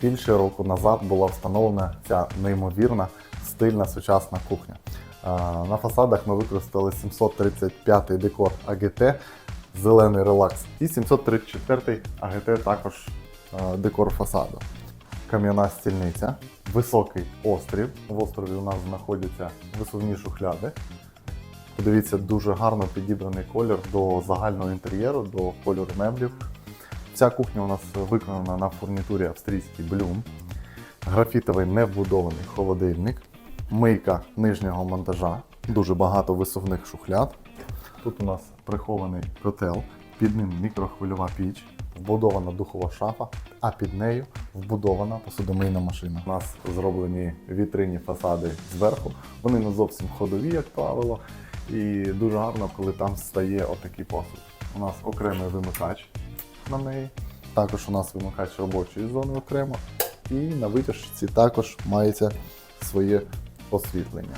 більше року назад була встановлена ця неймовірна стильна сучасна кухня. Е, На фасадах ми використали 735-й декор АГТ, зелений релакс, і 734-й АГТ також е, декор фасаду. Кам'яна стільниця, високий острів. В острові у нас знаходяться висувні шухляди. Подивіться, дуже гарно підібраний колір до загального інтер'єру, до кольору меблів. Ця кухня у нас виконана на фурнітурі австрійський блюм, графітовий невбудований холодильник, мийка нижнього монтажа, дуже багато висувних шухляд. Тут у нас прихований котел, під ним мікрохвильова піч, вбудована духова шафа, а під нею вбудована посудомийна машина. У нас зроблені вітринні фасади зверху. Вони не зовсім ходові, як правило, і дуже гарно, коли там стає отакий посуд. У нас окремий вимикач на неї. Також у нас вимикач робочої зони окремо. І на витяжці також мається своє освітлення.